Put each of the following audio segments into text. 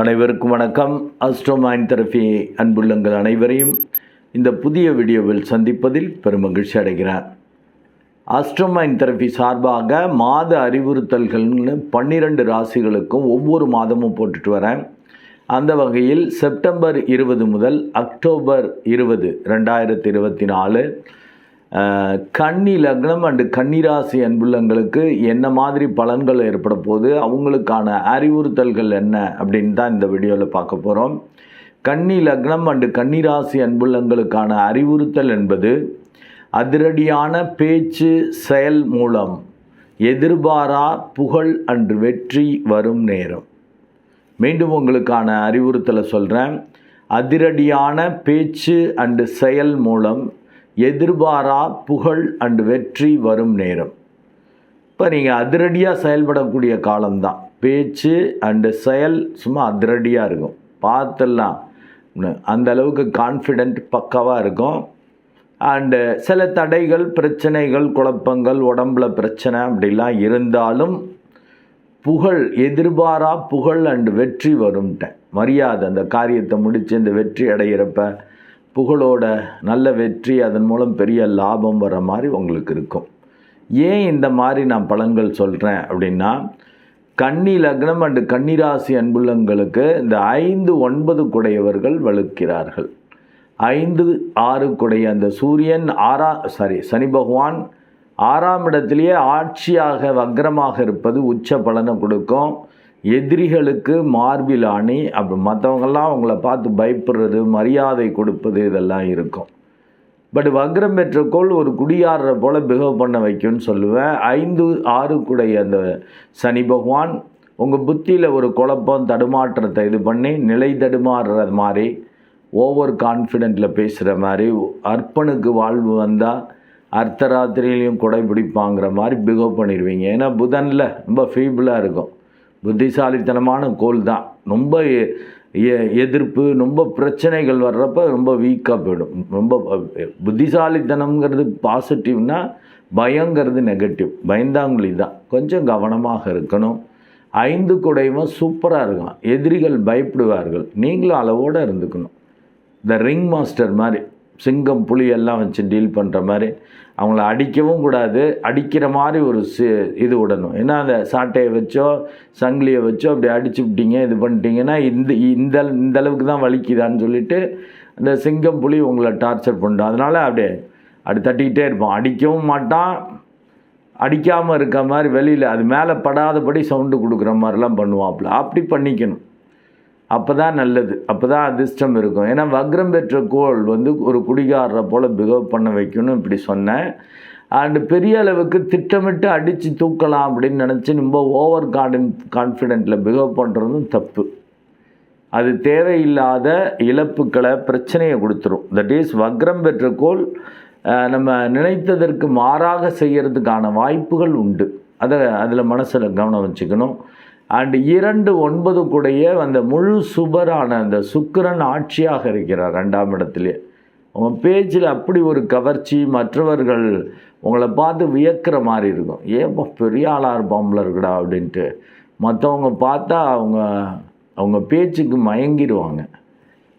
அனைவருக்கும் வணக்கம். அஸ்ட்ரோமைன் தெரபி அன்புள்ளங்கள் அனைவரையும் இந்த புதிய வீடியோவில் சந்திப்பதில் பெருமகிழ்ச்சி அடைகிறார் அஸ்ட்ரோமைன் தெரபி சார்பாக மாத அறிவுறுத்தல்கள்னு பன்னிரண்டு ராசிகளுக்கும் ஒவ்வொரு மாதமும் போட்டுட்டு வரேன். அந்த வகையில் செப்டம்பர் இருபது முதல் அக்டோபர் இருபது ரெண்டாயிரத்தி இருபத்தி நாலு கன்னி லக்னம் அண்டு கன்னிராசி அன்புள்ளங்களுக்கு என்ன மாதிரி பலன்கள் ஏற்பட போகுது? அவங்களுக்கான அறிவுறுத்தல்கள் என்ன? அப்படின்னு தான் இந்த வீடியோவில் பார்க்க போகிறோம் கன்னி லக்னம் அண்டு கன்னிராசி அன்புள்ளங்களுக்கான அறிவுறுத்தல் என்பது அதிரடியான பேச்சு செயல் மூலம் எதிர்பாரா புகழ் அன்று வெற்றி வரும் நேரம். மீண்டும் உங்களுக்கான அறிவுறுத்தலை சொல்கிறேன் அதிரடியான பேச்சு அண்டு செயல் மூலம் எதிர்பாரா புகழ் அண்டு வெற்றி வரும் நேரம். இப்போ நீங்கள் அதிரடியாக செயல்படக்கூடிய காலம்தான். பேச்சு அண்டு செயல் சும்மா அதிரடியாக இருக்கும். பார்த்துடலாம் அந்த அளவுக்கு கான்ஃபிடென்ட் பக்காவாக இருக்கும். அண்டு சில தடைகள் பிரச்சனைகள் குழப்பங்கள் உடம்புல பிரச்சனை அப்படிலாம் இருந்தாலும் புகழ் எதிர்பாரா புகழ் அண்டு வெற்றி வரும்ட்டேன். மரியாதை அந்த காரியத்தை முடித்து இந்த வெற்றி அடைகிறப்ப புகழோட நல்ல வெற்றி அதன் மூலம் பெரிய லாபம் வர மாதிரி உங்களுக்கு இருக்கும். ஏன் இந்த மாதிரி நான் பலன்கள் சொல்கிறேன் அப்படின்னா கன்னி லக்னம் அண்டு கன்னிராசி அன்புள்ளங்களுக்கு இந்த ஐந்து ஒன்பது குடையவர்கள் வலுக்கிறார்கள். ஐந்து ஆறு குடைய அந்த சூரியன் ஆறா சாரி சனி பகவான் ஆறாம் இடத்திலேயே ஆட்சியாக வக்ரமாக இருப்பது உச்ச பலனை கொடுக்கும். எதிரிகளுக்கு மார்பில் அணி அப்படி மற்றவங்கெல்லாம் அவங்கள பார்த்து பயப்படுறது மரியாதை கொடுப்பது இதெல்லாம் இருக்கும். பட் வக்ரம் பெற்ற கோள் ஒரு குடியாடுற போல் பிஹேவ் பண்ண வைக்கும்னு சொல்லுவேன். ஐந்து ஆறு குடைய அந்த சனி பகவான் உங்கள் புத்தியில் ஒரு குழப்பம் தடுமாற்றத்தை இது பண்ணி நிலை தடுமாறுறது மாதிரி ஓவர் கான்ஃபிடென்ட்டில் பேசுகிற மாதிரி அர்ப்பனுக்கு வாழ்வு வந்தால் அர்த்தராத்திரியிலையும் கொடை பிடிப்பாங்கிற மாதிரி பிகோ பண்ணிடுவீங்க. ஏன்னா புதனில் ரொம்ப ஃபீபிளாக இருக்கும். புத்திசாலித்தனமான கோல் தான். ரொம்ப எ- எதிர்ப்பு ரொம்ப பிரச்சனைகள் வர்றப்ப ரொம்ப வீக்காக போயிடும். ரொம்ப புத்திசாலித்தனம்ங்கிறது பாசிட்டிவ்னா பயங்கிறது நெகட்டிவ் பயந்தாங்குழி தான். கொஞ்சம் கவனமாக இருக்கணும். ஐந்து குடையும் சூப்பராக இருக்கும் எதிரிகள் பயப்படுவார்கள். நீங்களும் அளவோடு இருந்துக்கணும். இந்த ரிங் மாஸ்டர் மாதிரி. சிங்கம் புலி எல்லாம் வச்சு டீல் பண்ணுற மாதிரி அவங்கள அடிக்கவும் கூடாது அடிக்கிற மாதிரி ஒரு சி இது விடணும். ஏன்னா அந்த சாட்டையை வச்சோ சங்கிலியை வச்சோ அப்படி அடிச்சு விட்டீங்க இது பண்ணிட்டீங்கன்னா இந்த இந்த இந்த அளவுக்கு தான் வலிக்குதான்னு சொல்லிட்டு அந்த சிங்கம் புலி உங்களை டார்ச்சர் பண்ணும். அதனால் அப்படியே அப்படி தட்டிக்கிட்டே இருப்போம் அடிக்கவும் மாட்டான் அடிக்காமல் இருக்க மாதிரி வெளியில் அது மேலே படாதபடி சவுண்டு கொடுக்குற மாதிரிலாம் பண்ணுவாப்புல. அப்படி பண்ணிக்கணும். அப்போ தான் நல்லது. அப்போ தான் அதிர்ஷ்டம் இருக்கும். ஏன்னா வக்ரம் பெற்ற கோள் வந்து ஒரு குடிகாரரை போல் பிஹேவ் பண்ண வைக்கணும் இப்படி சொன்னேன். அண்டு பெரிய அளவுக்கு திட்டமிட்டு அடித்து தூக்கலாம் அப்படின்னு நினச்சி ரொம்ப ஓவர் கான்ஃபிடன் கான்ஃபிடென்ட்டில் பிஹேவ் பண்ணுறதும் தப்பு. அது தேவையில்லாத இழப்புக்களை பிரச்சனையை கொடுத்துரும். தட் இஸ் வக்ரம் பெற்ற கோள் நம்ம நினைத்ததற்கு மாறாக செய்கிறதுக்கான வாய்ப்புகள் உண்டு. அதை அதில் மனசில் கவனம் வச்சுக்கணும். அண்ட் இரண்டு ஒன்பது கூடைய அந்த முழு சுபரான அந்த சுக்கிரன் ஆட்சியாக இருக்கிறார் ரெண்டாம் இடத்துலேயே உங்கள் பேச்சில் அப்படி ஒரு கவர்ச்சி மற்றவர்கள் உங்களை பார்த்து வியக்கிற மாதிரி இருக்கும். ஏப்பா பெரிய ஆளாக இருப்பாம்ல இருக்குடா அப்படின்ட்டு. மற்றவங்க பார்த்தா அவங்க அவங்க பேச்சுக்கு மயங்கிடுவாங்க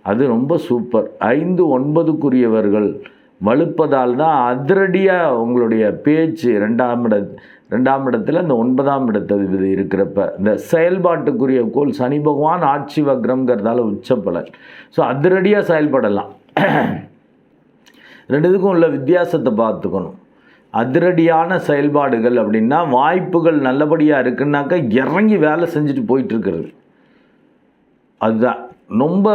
அது ரொம்ப சூப்பர். ஐந்து ஒன்பதுக்குரியவர்கள் வலுப்பதால் தான் அதிரடியாக உங்களுடைய பேச்சு ரெண்டாம் இட ரெண்டாம் இடத்துல இந்த ஒன்பதாம் இடத்ததிபதி இருக்கிறப்ப இந்த செயல்பாட்டுக்குரிய கோல் சனி பகவான் ஆட்சி வக்ரம்ங்கிறதால உச்சப்பலன். ஸோ அதிரடியாக செயல்படலாம். ரெண்டுத்துக்கும் உள்ள வித்தியாசத்தை பார்த்துக்கணும். அதிரடியான செயல்பாடுகள் அப்படின்னா வாய்ப்புகள் நல்லபடியாக இருக்குன்னாக்கா இறங்கி வேலை செஞ்சுட்டு போயிட்டுருக்கிறது அதுதான். ரொம்ப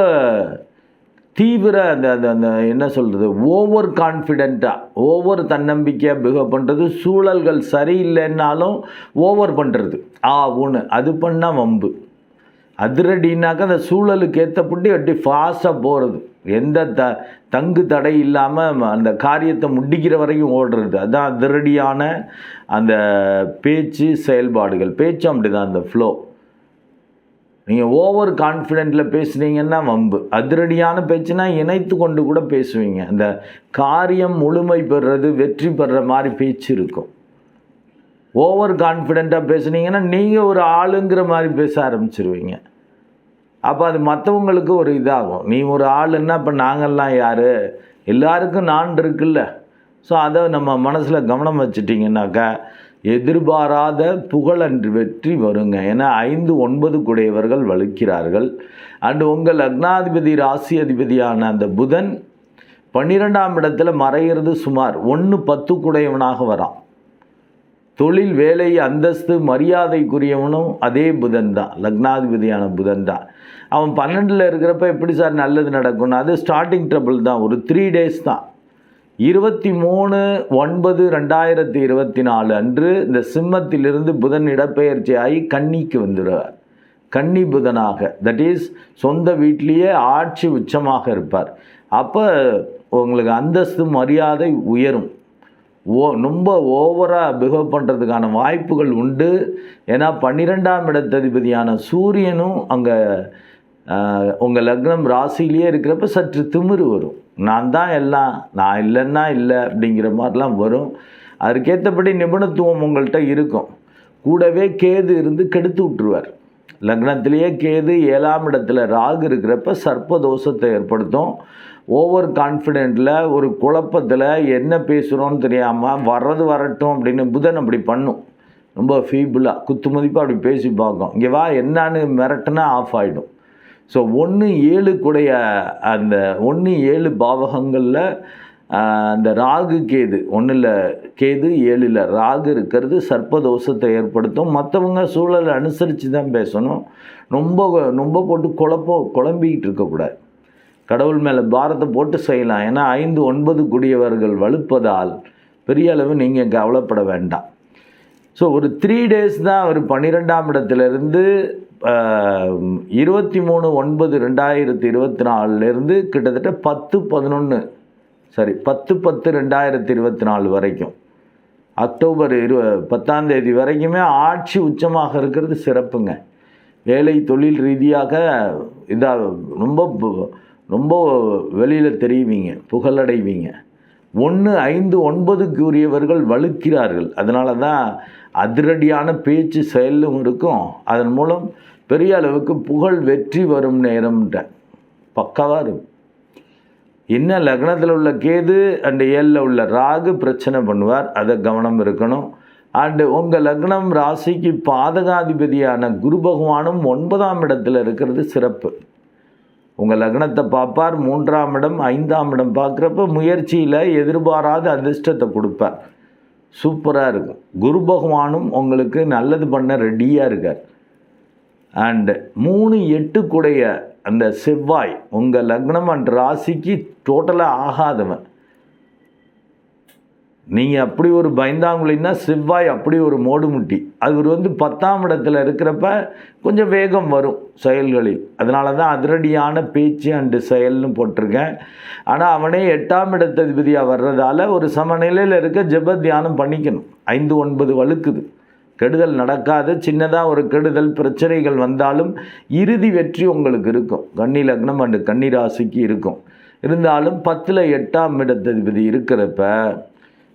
தீவிர அந்த அந்த அந்த என்ன சொல்கிறது ஓவர் கான்ஃபிடெண்ட்டாக ஓவர் தன்னம்பிக்கையாக பிஹேவ் பண்ணுறது சூழல்கள் சரியில்லைன்னாலும் ஓவர் பண்ணுறது ஆ ஒன்று அது பண்ணால் வம்பு. அதிரடினாக்கா அந்த சூழலுக்கு ஏற்றப்பட்டு அப்படி ஃபாஸ்ட்டாக போகிறது எந்த த தங்கு தடை இல்லாமல் அந்த காரியத்தை முடிக்கிற வரைக்கும் ஓடுறது. அதுதான் அதிரடியான அந்த பேச்சு செயல்பாடுகள். பேச்சும் அப்படி தான் அந்த ஃப்ளோ நீங்கள் ஓவர் கான்ஃபிடென்ட்டில் பேசுனீங்கன்னா வம்பு. அதிரடியான பேச்சுனா இணைத்து கொண்டு கூட பேசுவீங்க. அந்த காரியம் முழுமை பெறுறது வெற்றி பெறுற மாதிரி பேச்சு இருக்கும். ஓவர் கான்ஃபிடெண்ட்டாக பேசுனீங்கன்னா நீங்கள் ஒரு ஆளுங்கிற மாதிரி பேச ஆரம்பிச்சிருவீங்க. அப்போ அது மற்றவங்களுக்கு ஒரு இதாகும். நீ ஒரு ஆளுன்னா இப்போ நாங்கள்லாம் யார்? எல்லாருக்கும் நான் இருக்குல்ல. ஸோ அதை நம்ம மனசில் கவனம் வச்சுட்டிங்கனாக்கா எதிர்பாராத புகழன்று வெற்றி வருங்க. ஏன்னா ஐந்து ஒன்பது குடையவர்கள் வலுக்கிறார்கள். அண்டு உங்கள் லக்னாதிபதி ராசி அதிபதியான அந்த புதன் பன்னிரெண்டாம் இடத்துல மறையிறது சுமார் ஒன்று பத்து குடையவனாக வரான். தொழில் வேலை அந்தஸ்து மரியாதைக்குரியவனும் அதே புதன் தான். லக்னாதிபதியான புதன் தான். அவன் பன்னெண்டில் இருக்கிறப்ப எப்படி சார் நல்லது நடக்கும்னு அது ஸ்டார்டிங் ட்ரபிள் தான். ஒரு த்ரீ டேஸ் தான். இருபத்தி மூணு ஒன்பது ரெண்டாயிரத்தி இருபத்தி நாலு அன்று இந்த சிம்மத்திலிருந்து புதன் இடப்பெயர்ச்சி ஆகி கன்னிக்கு வந்துடுவார். கன்னி புதனாக தட் இஸ் சொந்த வீட்டிலேயே ஆட்சி உச்சமாக இருப்பார். அப்போ உங்களுக்கு அந்தஸ்து மரியாதை உயரும். ஓ ரொம்ப ஓவராக பிஹேவ் பண்ணுறதுக்கான வாய்ப்புகள் உண்டு. ஏன்னா பன்னிரெண்டாம் இடத்ததிபதியான சூரியனும் அங்கே உங்கள் லக்னம் ராசியிலேயே இருக்கிறப்ப சற்று திமிரு வரும். நான் தான் எல்லாம் நான் இல்லைன்னா இல்லை அப்படிங்கிற மாதிரிலாம் வரும். அதுக்கேற்றபடி நிபுணத்துவம் உங்கள்கிட்ட இருக்கும். கூடவே கேது இருந்து கெடுத்து விட்டுருவார். லக்னத்திலேயே கேது ஏழாம் இடத்துல ராகு இருக்கிறப்ப சர்ப்பதோஷத்தை ஏற்படுத்தும். ஓவர் கான்ஃபிடென்ட்டில் ஒரு குழப்பத்தில் என்ன பேசுகிறோன்னு தெரியாமல் வர்றது வரட்டும் அப்படின்னு புதன் அப்படி பண்ணும். ரொம்ப ஃபீபிளாக குத்து மதிப்பாக அப்படி பேசி பார்க்கும். இங்கே வா என்னான்னு மிரட்டுனா ஆஃப் ஆகிடும் ஸோ ஒன்று ஏழு கூடைய அந்த ஒன்று ஏழு பாவகங்களில் அந்த ராகு கேது ஒன்றில் கேது ஏழில் ராகு இருக்கிறது சர்ப்பதோஷத்தை ஏற்படுத்தும். மற்றவங்க சூழலை அனுசரித்து தான் பேசணும். ரொம்ப ரொம்ப போட்டு குழப்பம் குழம்பிக்கிட்டு இருக்கக்கூடாது கடவுள் மேலே பாரத்தை போட்டு செய்யலாம். ஏன்னா ஐந்து ஒன்பது குடியவர்கள் வலுப்பதால் பெரிய அளவு நீங்கள் கவலைப்பட வேண்டாம். ஸோ ஒரு த்ரீ டேஸ் தான் ஒரு பன்னிரெண்டாம் இடத்துலேருந்து இருபத்தி மூணு ஒன்பது ரெண்டாயிரத்தி இருபத்தி நாலுலேருந்து கிட்டத்தட்ட பத்து பதினொன்று சரி பத்து பத்து ரெண்டாயிரத்தி இருபத்தி நாலு வரைக்கும். அக்டோபர் இரு பத்தாம் தேதி வரைக்குமே ஆட்சி உச்சமாக இருக்கிறது சிறப்புங்க. வேலை தொழில் ரீதியாக இதாக ரொம்ப ரொம்ப வெளியில் தெரிவிங்க புகழடைவீங்க. ஒன்று ஐந்து ஒன்பதுக்கு உரியவர்கள் வலுக்கிறார்கள். அதனால தான் அதிரடியான பேச்சு செயலும் இருக்கும். அதன் மூலம் பெரிய அளவுக்கு புகழ் வெற்றி வரும் நேரம்ன்ற பக்காவாக இருக்கும். என்ன லக்னத்தில் உள்ள கேது அண்டு ஏழில் உள்ள ராகு பிரச்சனை பண்ணுவார். அதை கவனம் இருக்கணும். அண்டு உங்கள் லக்னம் ராசிக்கு பாதகாதிபதியான குரு பகவானும் ஒன்பதாம் இடத்துல இருக்கிறது சிறப்பு. உங்கள் லக்னத்தை பார்ப்பார் மூன்றாம் இடம் ஐந்தாம் இடம் பார்க்குறப்ப முயற்சியில் எதிர்பாராத அதிர்ஷ்டத்தை கொடுப்பார். சூப்பராக இருக்கும். குரு பகவானும் உங்களுக்கு நல்லது பண்ண ரெடியாக இருக்கார். அண்டு மூணு எட்டுக்குடைய அந்த செவ்வாய் உங்கள் லக்னம் அண்ட் ராசிக்கு டோட்டலாக ஆகாதவன். நீங்கள் அப்படி ஒரு பயந்தாங்குழின்னா செவ்வாய் அப்படி ஒரு மோடுமுட்டி. அவர் வந்து பத்தாம் இடத்துல இருக்கிறப்ப கொஞ்சம் வேகம் வரும் செயல்களில். அதனால தான் அதிரடியான பேச்சு அண்டு செயல்னு போட்டிருக்கேன். ஆனால் அவனே எட்டாம் இடத்ததிபதியாக வர்றதால ஒரு சமநிலையில் இருக்க ஜெப தியானம் பண்ணிக்கணும். ஐந்து ஒன்பது வழுக்குது. கெடுதல் நடக்காது. சின்னதாக ஒரு கெடுதல் பிரச்சனைகள் வந்தாலும் இறுதி வெற்றி உங்களுக்கு இருக்கும். கன்னி லக்னம் அண்டு கன்னிராசிக்கு இருக்கும். இருந்தாலும் பத்தில் எட்டாம் இடத்ததிபதி இருக்கிறப்ப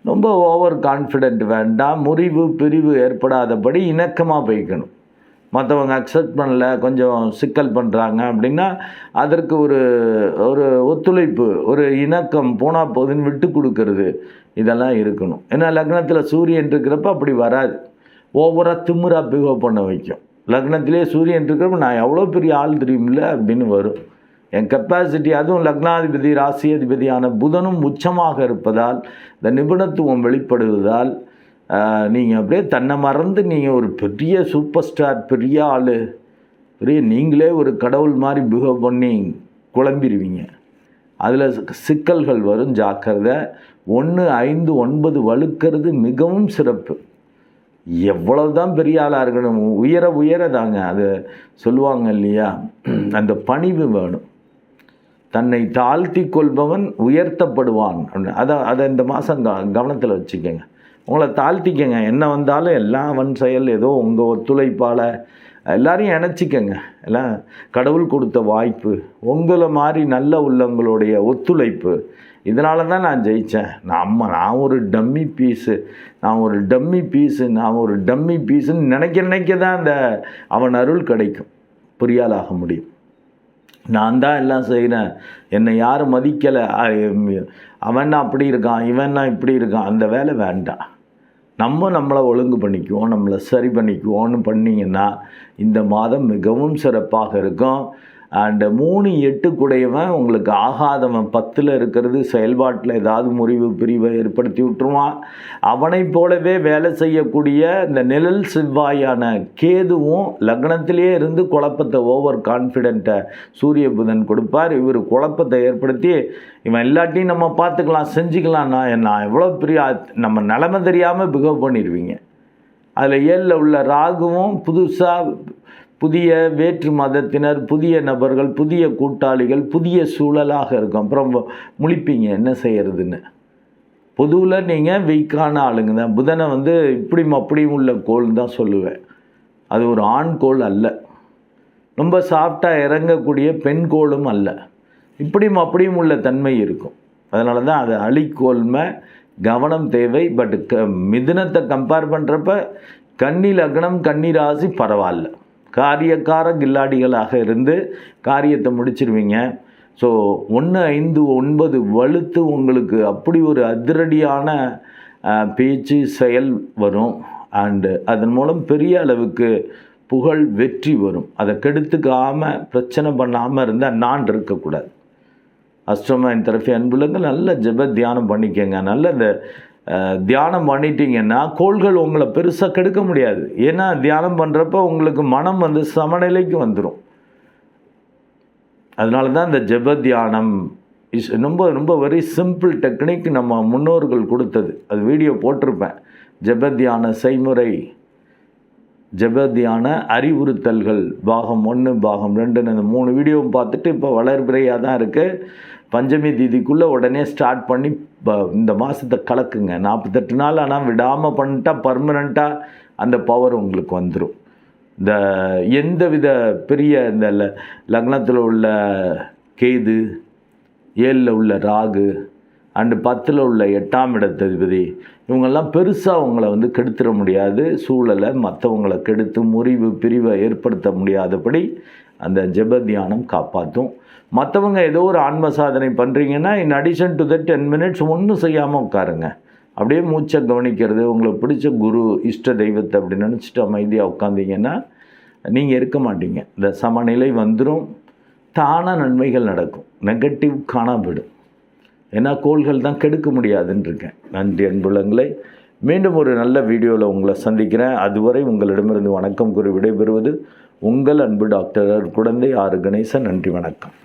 ரொம்ப ஓவர் கான்ஃபிடென்ட் வேண்டாம் முறிவு பிரிவு ஏற்படாதபடி இணக்கமாக போய்க்கணும். மற்றவங்க அக்செப்ட் பண்ணல கொஞ்சம் சிக்கல் பண்ணுறாங்க அப்படின்னா அதற்கு ஒரு ஒரு ஒத்துழைப்பு ஒரு இணக்கம் போனால் போதுன்னு விட்டு கொடுக்கறது இதெல்லாம் இருக்கணும். ஏன்னா லக்னத்தில் சூரியன் இருக்கிறப்ப அப்படி வராது. ஓவராக திமுறாக பிகோ பண்ண வைக்கும். லக்னத்திலே சூரியன் இருக்கிறப்ப நான் எவ்வளோ பெரிய ஆள் தெரியும்ல அப்படின்னு வரும். என் கெப்பாசிட்டி அதுவும் லக்னாதிபதி ராசி அதிபதியான புதனும் உச்சமாக இருப்பதால் இந்த நிபுணத்துவம் வெளிப்படுவதால் நீங்கள் அப்படியே தன்னை மறந்து நீங்கள் ஒரு பெரிய சூப்பர் ஸ்டார் பெரிய ஆள் பெரிய நீங்களே ஒரு கடவுள் மாதிரி பிஹேவ் பண்ணி குழம்பிடுவீங்க அதில் சிக்கல்கள் வரும் ஜாக்கிரதை. ஒன்று ஐந்து ஒன்பது வலுக்கிறது மிகவும் சிறப்பு. எவ்வளவு தான் பெரிய ஆளாக இருக்கணும் உயர உயர தாங்க அது சொல்லுவாங்க இல்லையா? அந்த பணிவு வேணும். தன்னை தாழ்த்தி கொள்பவன் உயர்த்தப்படுவான். அதை அதை இந்த மாதம் க கவனத்தில் வச்சுக்கோங்க. உங்களை தாழ்த்திக்கங்க. என்ன வந்தாலும் எல்லாம் அவன் செயல். ஏதோ உங்கள் ஒத்துழைப்பால் எல்லாரையும் இணைச்சிக்கங்க. எல்லாம் கடவுள் கொடுத்த வாய்ப்பு உங்களை மாதிரி நல்ல உள்ளவங்களுடைய ஒத்துழைப்பு. இதனால தான் நான் ஜெயித்தேன் நம்ம நான் ஒரு டம்மி பீஸு. நான் ஒரு டம்மி பீஸு. நான் ஒரு டம்மி பீஸுன்னு நினைக்க நினைக்க தான் அந்த அவன் அருள் கிடைக்கும். புரியாலாக முடியும். நான் தான் எல்லாம் செய்கிறேன் என்னை யாரும் மதிக்கலை. அவன் அப்படி இருக்கான் இவன் இப்படி இருக்கான். அந்த வேலை வேண்டாம். நம்ம நம்மளை ஒழுங்கு பண்ணிக்குவோம் நம்மளை சரி பண்ணிக்குவோன்னு பண்ணிங்கன்னா இந்த மாதம் மிகவும் சிறப்பாக இருக்கும். அண்டு மூணு எட்டு குடையவன் உங்களுக்கு ஆகாதவன். பத்தில் இருக்கிறது செயல்பாட்டில் ஏதாவது முறிவு பிரிவை ஏற்படுத்தி விட்டுருவான். அவனைப் போலவே வேலை செய்யக்கூடிய இந்த நிழல் செவ்வாயான கேதுவும் லக்னத்திலேயே இருந்து குழப்பத்தை ஓவர் கான்ஃபிடென்ட்டை சூரிய புதன் கொடுப்பார். இவர் குழப்பத்தை ஏற்படுத்தி இவன் எல்லாத்தையும் நம்ம பார்த்துக்கலாம் செஞ்சுக்கலாம். நான் நான் எவ்வளோ பெரிய நம்ம நிலமை தெரியாமல் பிகவ் பண்ணிடுவீங்க. அதில் ஏழில் உள்ள ராகுவும் புதுசாக புதிய வேற்று மதத்தினர் புதிய நபர்கள் புதிய கூட்டாளிகள் புதிய சூழலாக இருக்கும். அப்புறம் முழிப்பீங்க என்ன செய்கிறதுன்னு பொதுவில் நீங்கள் வெய்க்கான ஆளுங்க தான். புதனை வந்து இப்படியும் அப்படியும் உள்ள கோல் தான் சொல்லுவேன். அது ஒரு ஆண் கோல் அல்ல. ரொம்ப சாஃப்டாக இறங்கக்கூடிய பெண் கோலும் அல்ல. இப்படியும் அப்படியும் உள்ள தன்மை இருக்கும். அதனால தான் அது அழிக்கோல்மை கவனம் தேவை. பட் க மிதுனத்தை கம்பேர் பண்ணுறப்ப கன்னி லக்னம் கன்னி ராசி பரவாயில்ல. காரியக்கார கில்லாடிகளாக இருந்து காரியத்தை முடிச்சிருவீங்க. ஸோ ஒன்று ஐந்து ஒன்பது வலுத்து உங்களுக்கு அப்படி ஒரு அதிரடியான பேச்சு செயல் வரும். அண்டு அதன் மூலம் பெரிய அளவுக்கு புகழ் வெற்றி வரும். அதை கெடுத்துக்காமல் பிரச்சனை பண்ணாமல் இருந்தால் நான் இருக்கக்கூடாது. அஷ்டமாயின் தரப்பி அன்புலங்க நல்ல ஜெப தியானம் பண்ணிக்கங்க. நல்ல இந்த தியானம் பண்ணிட்டீங்கன்னா கோள்கள் உங்களை பெருசாக கெடுக்க முடியாது. ஏன்னா தியானம் பண்ணுறப்ப உங்களுக்கு மனம் வந்து சமநிலைக்கு வந்துடும் அதனால தான் இந்த ஜெப தியானம் இஸ் ரொம்ப ரொம்ப வெரி சிம்பிள் டெக்னிக் நம்ம முன்னோர்கள் கொடுத்தது. அது வீடியோ போட்டிருப்பேன். ஜெப தியான செய்முறை ஜெபதியான அறிவுறுத்தல்கள் பாகம் ஒன்று பாகம் ரெண்டுன்னு இந்த மூணு வீடியோவும் பார்த்துட்டு இப்போ வளர்பிறையாக தான் இருக்குது பஞ்சமி தீதிக்குள்ளே உடனே ஸ்டார்ட் பண்ணி ப- இந்த மாதத்தை கலக்குங்க. நாற்பத்தெட்டு நாள் ஆனால் விடாமல் பண்ணிட்டா பர்மனெண்ட்டாக அந்த பவர் உங்களுக்கு வந்துடும் இந்த எந்த வித பெரிய இந்த ல- லக்னத்தில் உள்ள கேது ஏழில் உள்ள ராகு அண்டு பத்தில் உள்ள எட்டாம் இடத்ததிபதி. இவங்கெல்லாம் பெருசாக அவங்கள வந்து கெடுத்துட முடியாது. சூழலை மற்றவங்களை கெடுத்து முறிவு பிரிவை ஏற்படுத்த முடியாதபடி அந்த ஜெப தியானம் காப்பாற்றும். மற்றவங்க ஏதோ ஒரு ஆன்ம சாதனை பண்ணுறீங்கன்னா in addition to the ten minutes ஒன்றும் செய்யாமல் உட்காருங்க. அப்படியே மூச்சை கவனிக்கிறது உங்களுக்கு பிடிச்ச குரு இஷ்ட தெய்வத்தை அப்படி நினச்சிட்டு அமைதியாக உட்காந்தீங்கன்னா நீங்கள் இருக்க மாட்டீங்க. இந்த சமநிலை வந்துடும் தானாக நன்மைகள் நடக்கும். நெகட்டிவ் காணாவிடும் ஏன்னா கோள்கள் தான் கெடுக்க முடியாதுன்றிருக்கேன். நன்றி அன்புலங்களை. மீண்டும் ஒரு நல்ல வீடியோவில் உங்களை சந்திக்கிறேன். அதுவரை உங்களிடமிருந்து வணக்கம் கூறி விடைபெறுவது உங்கள் அன்பு டாக்டர் குழந்தை ஆறு கணேசன். நன்றி வணக்கம்.